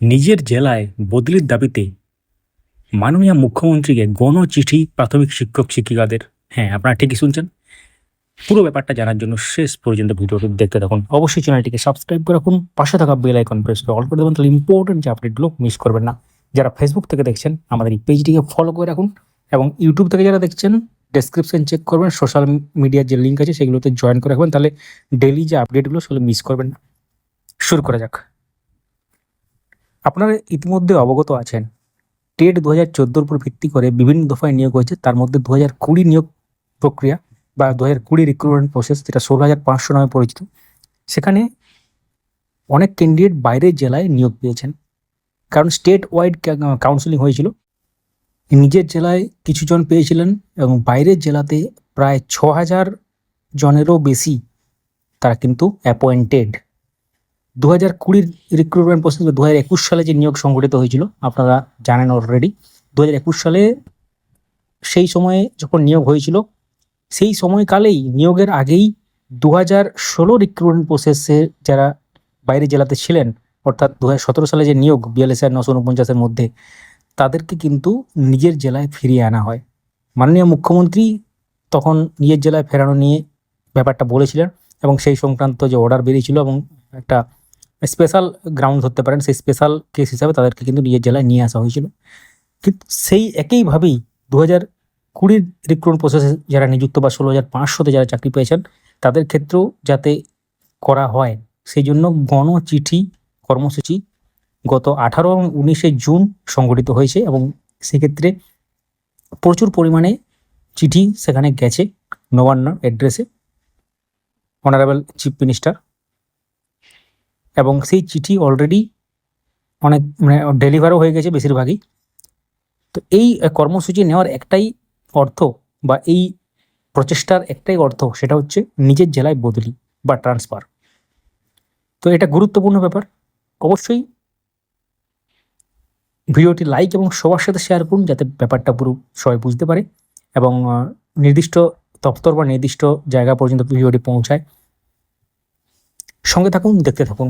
নিজের জেলায় বদলির দাবিতে মাননীয় মুখ্যমন্ত্রীকে গণচিঠি প্রাথমিক শিক্ষক শিক্ষিকাদের। হ্যাঁ আপনারা ঠিকই শুনছেন। পুরো ব্যাপারটা জানার জন্য শেষ পর্যন্ত ভিডিওটি দেখতে থাকুন। অবশ্যই চ্যানেলটিকে সাবস্ক্রাইব করে রাখুন। পাশে থাকা বেল আইকন প্রেস করে অল করে দেবেন, তাহলে ইম্পর্টেন্ট যে আপডেটগুলো মিস করবেন না। যারা ফেসবুক থেকে দেখছেন, আমাদের এই পেজটিকে ফলো করে রাখুন এবং ইউটিউব থেকে যারা দেখছেন ডেসক্রিপশন চেক করবেন সোশ্যাল মিডিয়ার যে লিঙ্ক আছে, সেগুলোতে জয়েন করে রাখবেন, তাহলে ডেলি যে আপডেটগুলো সেগুলো মিস করবেন না। শুরু করা যাক। আপনারা ইতিমধ্যে অবগত আছেন, টেট দু হাজার চোদ্দোর উপর ভিত্তি করে বিভিন্ন দফায় নিয়োগ হয়েছে। তার মধ্যে দু হাজার কুড়ি নিয়োগ প্রক্রিয়া বা দু হাজার কুড়ি রিক্রুটমেন্ট প্রসেস যেটা ষোলো হাজার পাঁচশো নামে পরিচিত, সেখানে অনেক ক্যান্ডিডেট বাইরের জেলায় নিয়োগ পেয়েছেন। কারণ স্টেট ওয়াইড কাউন্সিলিং হয়েছিল। নিজের জেলায় কিছু জন পেয়েছিলেন এবং বাইরের জেলাতে প্রায় ছ হাজার জনেরও বেশি তারা কিন্তু অ্যাপয়েন্টেড দু হাজার কুড়ির রিক্রুটমেন্ট প্রসেস দু হাজার একুশ সালে যে নিয়োগ সংগঠিত হয়েছিল, আপনারা জানেন অলরেডি দু হাজার একুশ সালে সেই সময়ে যখন নিয়োগ হয়েছিল, সেই সময়কালেই নিয়োগের আগেই দু হাজার ষোলো রিক্রুটমেন্ট প্রসেসে যারা বাইরে জেলাতে ছিলেন, অর্থাৎ দু হাজার সতেরো সালে যে নিয়োগ বিয়াল্লিশ হাজার নশো উনপঞ্চাশের মধ্যে, তাদেরকে কিন্তু নিজের জেলায় ফিরিয়ে আনা হয়। মাননীয় মুখ্যমন্ত্রী তখন নিজের জেলায় ফেরানো নিয়ে ব্যাপারটা বলেছিলেন এবং সেই সংক্রান্ত যে অর্ডার বেরিয়েছিল এবং একটা স্পেশাল গ্রাউন্ড ধরতে পারেন, সেই স্পেশাল কেস হিসাবে তাদেরকে কিন্তু নিজের জেলায় নিয়ে আসা হয়েছিল। কিন্তু সেই একইভাবেই দু হাজার কুড়ির রিক্রুটমেন্ট প্রসেসে যারা নিযুক্ত বা ষোলো হাজার পাঁচশোতে যারা চাকরি পেয়েছেন, তাদের ক্ষেত্রেও যাতে করা হয়, সেই জন্য গণচিঠি কর্মসূচি গত আঠারো এবং উনিশে জুন সংগঠিত হয়েছে এবং সেক্ষেত্রে প্রচুর পরিমাণে চিঠি সেখানে গেছে নবান্ন অ্যাড্রেসে অনারেবল চিফ মিনিস্টার এবং সেই চিঠি অলরেডি অনেক মানে ডেলিভারও হয়ে গেছে বেশিরভাগই। তো এই কর্মসূচি নেওয়ার একটাই অর্থ বা এই প্রচেষ্টার একটাই অর্থ সেটা হচ্ছে নিজের জেলায় বদলি বা ট্রান্সফার তো এটা গুরুত্বপূর্ণ ব্যাপার। অবশ্যই ভিডিওটি লাইক এবং সবার সাথে শেয়ার করুন যাতে ব্যাপারটা পুরো সবাই বুঝতে পারে এবং নির্দিষ্ট দপ্তর বা নির্দিষ্ট জায়গা পর্যন্ত ভিডিওটি পৌঁছায়। সঙ্গে থাকুন, দেখতে থাকুন।